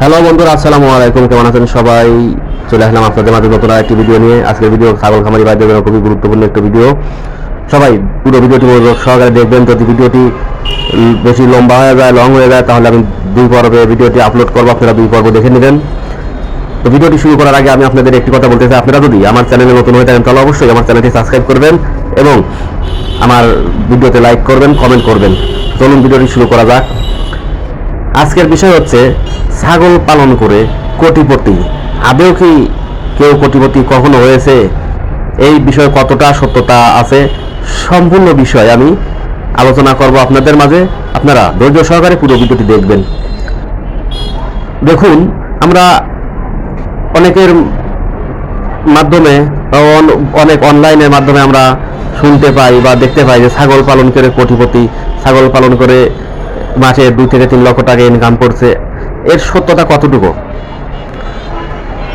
Hello বন্ধুরা, আসসালামু আলাইকুম। কেমন আছেন সবাই? চলে আসলাম আপনাদের মাঝে নতুন একটি ভিডিও নিয়ে। আজকের ভিডিও ছাগল খামারি জন্য খুবই গুরুত্বপূর্ণ একটি ভিডিও সবাই পুরো ভিডিওটি সহকারে দেখবেন। যদি ভিডিওটি বেশি লম্বা হয়ে যায় লং হয়ে যায়, তাহলে আমি দুই পর্বে ভিডিওটি আপলোড করব। আপনারা দুই পর্ব দেখে নেবেন। তো ভিডিওটি শুরু করার আগে আমি আপনাদের একটি কথা বলতে চাই। আপনারা যদি আমার চ্যানেলে নতুন হয়ে থাকেন, তাহলে অবশ্যই আমার চ্যানেলটি সাবস্ক্রাইব করবেন এবং আমার ভিডিওতে লাইক করবেন কমেন্ট করবেন। চলুন ভিডিওটি শুরু করা যাক। আজকের বিষয় হচ্ছে, ছাগল পালন করে কোটিপতি। আদৌ কি কেউ কোটিপতি কখনো হয়েছে? এই বিষয়ে কতটা সত্যতা আছে? সম্পূর্ণ বিষয় আমি আলোচনা করব আপনাদের মাঝে। আপনারা ধৈর্য সহকারে পুরো ভিডিওটি দেখবেন। দেখুন, আমরা অনেকের মাধ্যমে অন- অনেক অনলাইনের মাধ্যমে আমরা শুনতে পাই বা দেখতে পাই যে ছাগল পালন করে কোটিপতি, ছাগল পালন করে মাসে দুই থেকে তিন লক্ষ টাকা ইনকাম করছে। এর সত্যতা কতটুকু?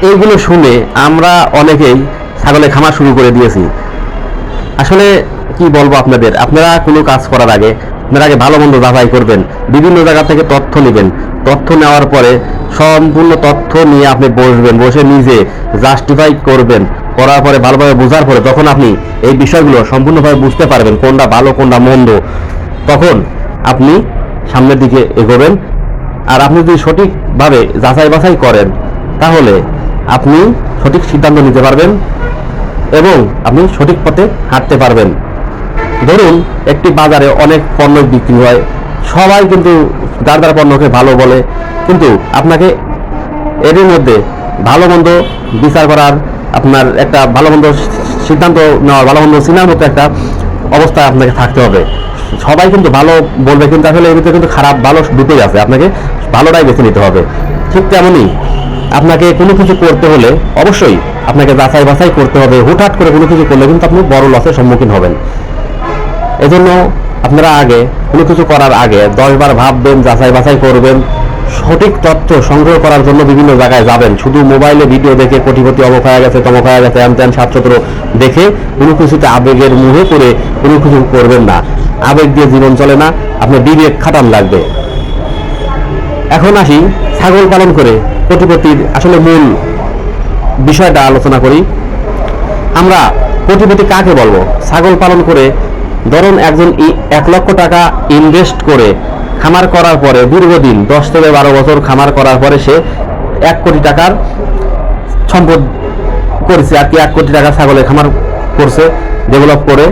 এইগুলো শুনে আমরা অনেকেই ছাগলের খামার শুরু করে দিয়েছি। আসলে কি বলব আপনাদের? আপনারা কোনো কাজ করার আগে, আপনারা আগে ভালো মন্দ যাচাই করবেন, বিভিন্ন জায়গা থেকে তথ্য নেবেন। তথ্য নেওয়ার পরে সম্পূর্ণ তথ্য নিয়ে আপনি বসবেন, বসে নিজে জাস্টিফাই করবেন। করার পরে ভালোভাবে বোঝার পরে তখন আপনি এই বিষয়গুলো সম্পূর্ণভাবে বুঝতে পারবেন কোনটা ভালো, কোনটা মন্দ, তখন আপনি সামনের দিকে এগোবেন। আর আপনি যদি সঠিকভাবে যাচাই বাছাই করেন, তাহলে আপনি সঠিক সিদ্ধান্ত নিতে পারবেন এবং আপনি সঠিক পথে হাঁটতে পারবেন। ধরুন, একটি বাজারে অনেক পণ্য বিক্রি হয়। সবাই কিন্তু যার যার পণ্যকে ভালো বলে। কিন্তু আপনাকে এরই মধ্যে ভালো মন্দ বিচার করার, আপনার একটা ভালো মন্দ সিদ্ধান্ত নেওয়ার, ভালো মন্দ চিনার মতো একটা অবস্থায় আপনাকে থাকতে হবে। সবাই কিন্তু ভালো বলবে, কিন্তু আসলে এর ভিতরে কিন্তু খারাপ ভালো দুটোই আছে। আপনাকে ভালোটাই বেছে নিতে হবে। ঠিক তেমনই আপনাকে কোনো কিছু করতে হলে অবশ্যই আপনাকে যাচাই বাছাই করতে হবে। হুটহাট করে কোনো কিছু করলে কিন্তু আপনি বড় লসের সম্মুখীন হবেন। এজন্য আপনারা আগে কোনো কিছু করার আগে দশবার ভাববেন, যাচাই বাছাই করবেন, সঠিক তথ্য সংগ্রহ করার জন্য বিভিন্ন জায়গায় যাবেন। শুধু মোবাইলে ভিডিও দেখে কোটিপতি অমক হয়ে গেছে, তমক হয়ে গেছে, এম তেন সাতশত্র দেখে কোনো কিছুতে আবেগের মুহে করে কোনো কিছু করবেন না। আবেগ দিয়ে জীবন চলে না, আপনার বিবেক খাটান লাগবে। এখন আসি ছাগল পালন করে কোটিপতির আসলে মূল বিষয়টা আলোচনা করি। আমরা কোটিপতি কাকে বলব? ছাগল পালন করে ধরুন একজন এক লক্ষ টাকা ইনভেস্ট করে খামার করার পরে দীর্ঘদিন, দশ থেকে বারো বছর খামার করার পরে সে এক কোটি টাকার সম্পদ করেছে, আর কি এক কোটি টাকা ছাগলের খামার করছে ডেভেলপ করে।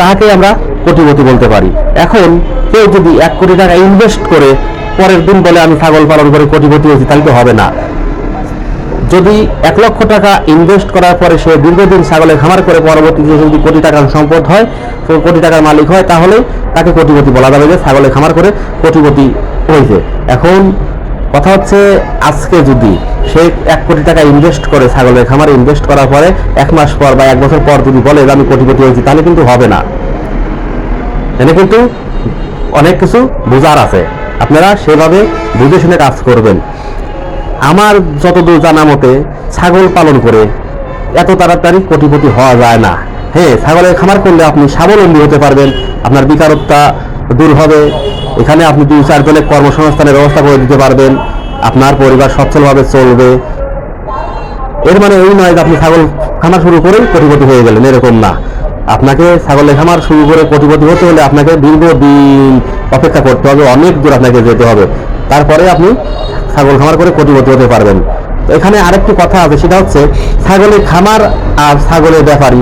তাকে আমরা কোটিপতি বলতে পারি। এখন কেউ যদি এক কোটি টাকা ইনভেস্ট করে পরের দিন বলে আমি ছাগল পালন করে কোটিপতি হয়েছি, তাহলে তো হবে না। যদি এক লক্ষ টাকা ইনভেস্ট করার পরে সে দীর্ঘদিন ছাগলের খামার করে পরবর্তীতে যদি কোটি টাকার সম্পদ হয় কোটি টাকার মালিক হয়, তাহলে তাকে কোটিপতি বলা যাবে যে ছাগলের খামার করে কোটিপতি হয়েছে। এখন কথা হচ্ছে, আজকে যদি সে এক কোটি টাকা ইনভেস্ট করে ছাগলের খামারে ইনভেস্ট করার পরে এক মাস পর বা এক বছর পর যদি বলে আমি কোটিপতি হয়েছি, তাহলে কিন্তু হবে না। এখানে কিন্তু অনেক কিছু বোঝার আছে। আপনারা সেভাবে বুঝে শুনে কাজ করবেন। আমার যতদূর জানা মতে, ছাগল পালন করে এত তাড়াতাড়ি কোটিপতি হওয়া যায় না। হ্যাঁ ছাগলের খামার করলে আপনি স্বাবলম্বী হতে পারবেন। আপনার বেকারত্বা দূর হবে। এখানে আপনি দুই চারজনের কর্মসংস্থানের ব্যবস্থা করে দিতে পারবেন। আপনার পরিবার সচ্ছলভাবে চলবে। এর মানে এই নয় যে আপনি ছাগল খামার শুরু করেই কোটিপতি হয়ে গেলেন, এরকম না। আপনাকে ছাগলের খামার শুরু করে কোটিপতি হতে হলে আপনাকে দীর্ঘদিন অপেক্ষা করতে হবে, অনেক দূর আপনাকে যেতে হবে। তারপরে আপনি ছাগল খামার করে কোটিপতি হতে পারবেন। এখানে আরেকটি কথা আছে, সেটা হচ্ছে ছাগলের খামার আর ছাগলের ব্যাপারী।